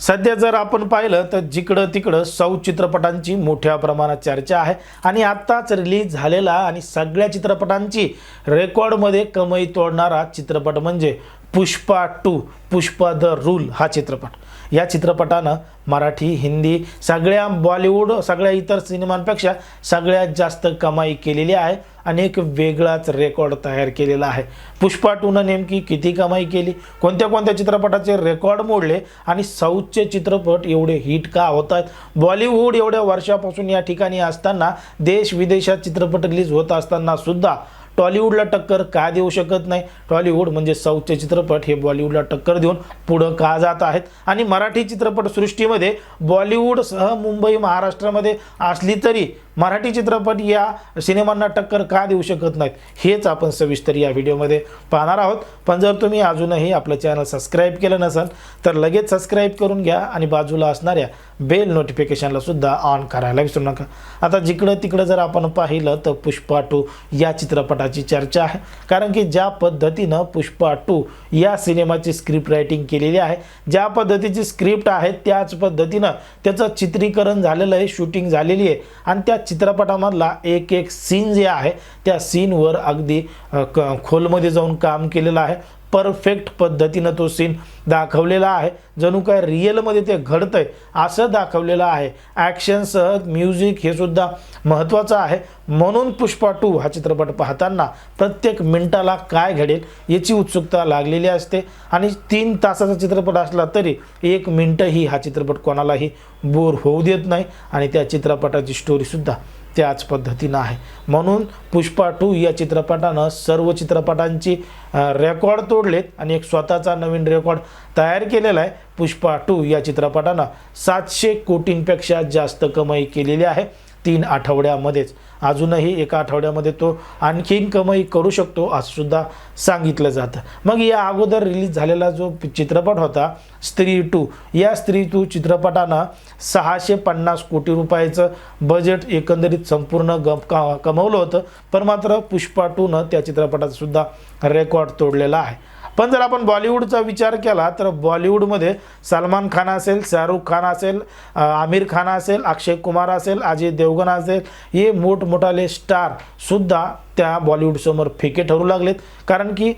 सध्या जर आपण पाहिलं तर जिकडं तिकडं साऊथ चित्रपटांची मोठ्या प्रमाणात चर्चा आहे आणि आत्ताच रिलीज झालेला आणि सगळ्या चित्रपटांची रेकॉर्डमध्ये कमाई तोडणारा चित्रपट म्हणजे Pushpa two Pushpa the rule हा चित्रपट. या चित्रपटानं मराठी हिंदी सगळ्या बॉलिवूड सगळ्या इतर सिनेमांपेक्षा सगळ्यात जास्त कमाई केलेली आहे. आणि एक वेगळाच रेकॉर्ड तयार केलेला आहे. पुष्पा टूनं नेमकी किती कमाई केली? कोणत्या कोणत्या चित्रपटाचे रेकॉर्ड मोडले? आणि साऊथचे चित्रपट एवढे हिट का होत आहेत बॉलिवूड एवढ्या वर्षापासून या ठिकाणी असताना देश विदेशात चित्रपट रिलीज होत असताना सुद्धा टॉलिवूडला टक्कर का देऊ शकत नाही? टॉलिवूड म्हणजे साऊथचे चित्रपट हे बॉलिवूडला टक्कर देऊन पुढं का जात आहेत? आणि मराठी चित्रपटसृष्टीमध्ये बॉलिवूडसह मुंबई महाराष्ट्रामध्ये असली तरी मराठी चित्रपट या सिनेमांना टक्कर का देऊ शकत नाहीत? हेच आपण सविस्तर या व्हिडिओमध्ये पाहणार आहोत. पण जर तुम्ही अजूनही आपलं चॅनल सबस्क्राईब केलं नसाल तर लगेच सबस्क्राईब करून घ्या आणि बाजूला असणाऱ्या बेल नोटिफिकेशनला सुद्धा ऑन करायला विसरू नका. आता जिकडं तिकडं जर आपण पाहिलं तर पुष्पा टू या चित्रपटाची चर्चा आहे. कारण की ज्या पद्धतीनं पुष्पा टू या सिनेमाची स्क्रिप्ट रायटिंग केलेली आहे ज्या पद्धतीची स्क्रिप्ट आहे त्याच पद्धतीनं त्याचं चित्रीकरण झालेलं आहे शूटिंग झालेली आहे. आणि त्या चित्रपटामधला एक एक सीन जे आहे त्या सीनवर अगदी क खोलमध्ये जाऊन काम केलेलं आहे. परफेक्ट पद्धतीनं तो सीन दाखवलेला आहे. जणू काय रिअलमध्ये ते घडतंय असं दाखवलेलं आहे. ॲक्शनसह म्युझिक हे सुद्धा महत्त्वाचं आहे. म्हणून पुष्पा टू हा चित्रपट पाहताना प्रत्येक मिनिटाला काय घडेल याची उत्सुकता लागलेली असते. आणि तीन तासाचा चित्रपट असला तरी एक मिनटंही हा चित्रपट कोणालाही बोर होऊ देत नाही. आणि त्या चित्रपटाची स्टोरीसुद्धा त्याच पद्धतीनं आहे. म्हणून पुष्पा टू या चित्रपटानं सर्व चित्रपटांची रेकॉर्ड तोडलेत आणि एक स्वतःचा नवीन रेकॉर्ड तयार केलेला आहे पुष्पा टू या चित्रपटानं. सातशे कोटींपेक्षा जास्त कमाई केलेली आहे. तीन आठवड्यामध्येच. अजूनही एका आठवड्यामध्ये तो आणखीन कमाई करू शकतो असंसुद्धा सांगितलं जातं. मग या अगोदर रिलीज झालेला जो चित्रपट होता स्त्री टू या स्त्री टू चित्रपटानं सहाशे पन्नास कोटी रुपयाचं बजेट एकंदरीत संपूर्ण गम का कमवलं होतं. पण मात्र पुष्पा टूनं त्या चित्रपटाचासुद्धा रेकॉर्ड तोडलेला आहे. पण जर आपण बॉलिवूडचा विचार केला तर बॉलिवूडमध्ये सलमान खान असेल शाहरुख खान असेल आमिर खान असेल अक्षय कुमार असेल अजय देवगण असेल हे मोठमोठाले स्टारसुद्धा त्या बॉलिवूडसमोर फिके ठरू लागलेत. कारण की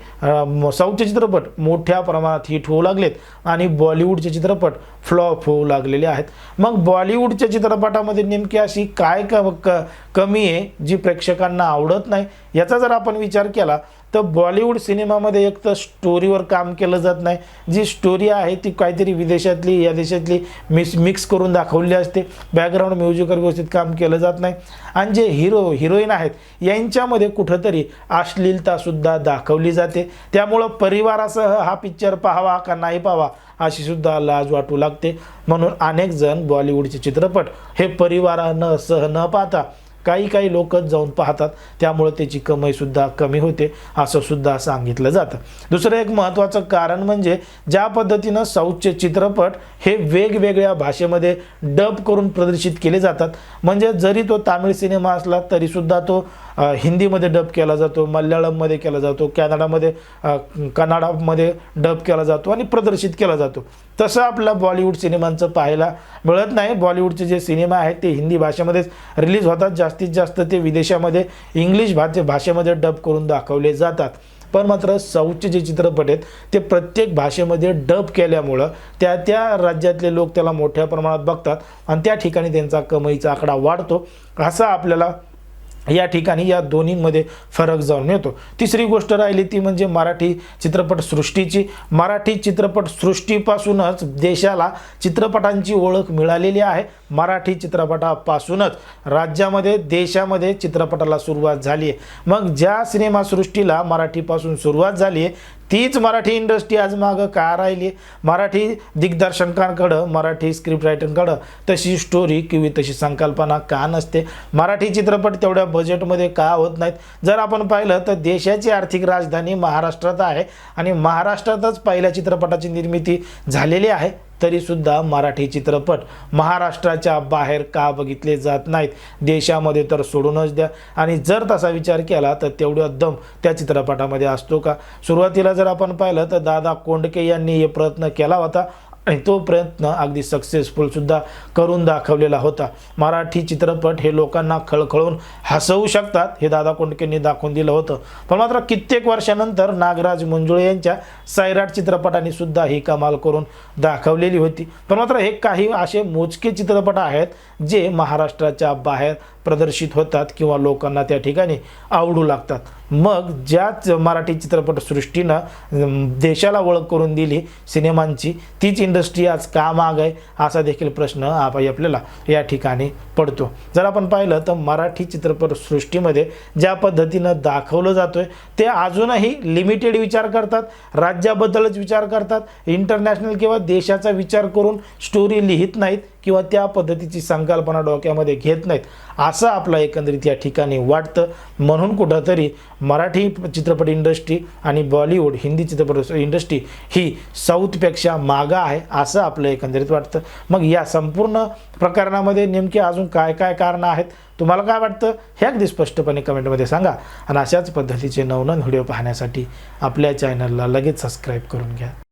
साऊथचे चित्रपट मोठ्या प्रमाणात हिट होऊ लागलेत आणि बॉलिवूडचे चित्रपट फ्लॉप होऊ लागलेले आहेत. मग बॉलिवूडच्या चित्रपटामध्ये नेमकी अशी काय क- कमी आहे जी प्रेक्षकांना आवडत नाही याचा जर आपण विचार केला तर बॉलिवूड सिनेमामध्ये एक तर स्टोरीवर काम केलं जात नाही. जी स्टोरी आहे ती काहीतरी विदेशातली या देशातली मिक्स मिक्स करून दाखवली असते. बॅकग्राऊंड म्युझिकवर व्यवस्थित काम केलं जात नाही. आणि जे हिरो हिरोईन आहेत यांच्यामध्ये कुठंतरी अश्लीलतासुद्धा दाखवली जाते. त्यामुळं परिवारासह हा पिक्चर पाहावा का नाही पाहावा अशीसुद्धा लाज वाटू लागते. म्हणून अनेक जण बॉलिवूडचे चित्रपट हे परिवारानं सह न पाहता काही काही लोकच जाऊन पाहतात. त्यामुळे त्याची कमाईसुद्धा कमी होते असं सुद्धा सांगितलं जातं. दुसरं एक महत्त्वाचं कारण म्हणजे ज्या पद्धतीनं साऊथचे चित्रपट हे वेगवेगळ्या भाषेमध्ये डब करून प्रदर्शित केले जातात. म्हणजे जरी तो तामिळ सिनेमा असला तरीसुद्धा तो हिंदीमध्ये डब केला जातो मल्याळममध्ये केला जातो कॅनडामध्ये कनाडामध्ये कन्नडामध्ये डब केला जातो आणि प्रदर्शित केला जातो. तसं आपला बॉलिवूड सिनेमांचं पाहायला मिळत नाही. बॉलिवूडचे जे सिनेमा आहेत ते हिंदी भाषेमध्येच रिलीज होतात. जास्त जास्तीत जास्त ते विदेशामध्ये इंग्लिश भाषे भाषेमध्ये डब करून दाखवले जातात. पण मात्र साऊथचे जे चित्रपट आहेत ते प्रत्येक भाषेमध्ये डब केल्यामुळं त्या त्या राज्यातले लोक त्याला मोठ्या प्रमाणात बघतात आणि त्या ठिकाणी त्यांचा कमाईचा आकडा वाढतो. असा आपल्याला या ठिकाणी या दोन्हींमध्ये फरक जाऊन मिळतो तिसरी गोष्ट राहिली ती म्हणजे मराठी चित्रपटसृष्टीची. मराठी चित्रपटसृष्टीपासूनच देशाला चित्रपटांची ओळख मिळालेली आहे. मराठी चित्रपटापासूनच राज्यामध्ये देशामध्ये चित्रपटाला सुरुवात झाली आहे मग ज्या सिनेमासृष्टीला मराठीपासून सुरुवात झाली आहे तीच मराठी इंडस्ट्री आज मागं का राहिली? मराठी दिग्दर्शकांकडं मराठी स्क्रिप्ट रायटरकडं तशी स्टोरी किंवा तशी संकल्पना का नसते? मराठी चित्रपट तेवढ्या बजेटमध्ये का होत नाहीत? जर आपण पाहिलं तर देशाची आर्थिक राजधानी महाराष्ट्रात आहे आणि महाराष्ट्रातच पहिल्या चित्रपटाची निर्मिती झालेली आहे. तरीसुद्धा मराठी चित्रपट महाराष्ट्राच्या बाहेर का बघितले जात नाहीत? देशामध्ये तर सोडूनच द्या. आणि जर तसा विचार केला तर तेवढा दम त्या चित्रपटामध्ये असतो का? सुरुवातीला जर आपण पाहिलं तर दादा कोंडके यांनी हे प्रयत्न केला होता. आणि तो प्रयत्न अगदी सक्सेसफुलसुद्धा करून दाखवलेला होता. मराठी चित्रपट हे लोकांना खळखळून हसवू शकतात हे दादा कोंडकेंनी दाखवून दिलं होतं. पण मात्र कित्येक वर्षानंतर नागराज मंजुळे यांच्या सैराट चित्रपटाने सुद्धा ही कमाल करून दाखवलेली होती. पण मात्र हे काही असे मोजके चित्रपट आहेत जे महाराष्ट्राच्या बाहेर प्रदर्शित होतात किंवा लोकांना त्या ठिकाणी आवडू लागतात. मग ज्याच मराठी चित्रपटसृष्टीनं देशाला ओळख करून दिली सिनेमांची तीच इंडस्ट्री आज का माग आहे असा देखील प्रश्न आप आपल्याला या ठिकाणी पडतो. जर आपण पाहिलं तर मराठी चित्रपटसृष्टीमध्ये ज्या पद्धतीनं दाखवलं जातोय ते अजूनही लिमिटेड विचार करतात राज्याबद्दलच विचार करतात इंटरनॅशनल किंवा देशाचा विचार करून स्टोरी लिहित नाहीत किंवा त्या पद्धतीची संकल्पना डोक्यामध्ये घेत नाहीत असं आपलं एकंदरीत या ठिकाणी वाटतं. म्हणून कुठंतरी मराठी चित्रपट इंडस्ट्री आणि बॉलिवूड हिंदी चित्रपट इंडस्ट्री ही साऊथपेक्षा मागं आहे असं आपलं एकंदरीत वाटतं. मग या संपूर्ण प्रकरणामध्ये नेमके अजून काय काय कारणं आहेत तुम्हाला काय वाटतं हे अगदी स्पष्टपणे कमेंटमध्ये सांगा. आणि अशाच पद्धतीचे नवनवीन व्हिडिओ पाहण्यासाठी आपल्या चॅनलला लगेच सबस्क्राईब करून घ्या.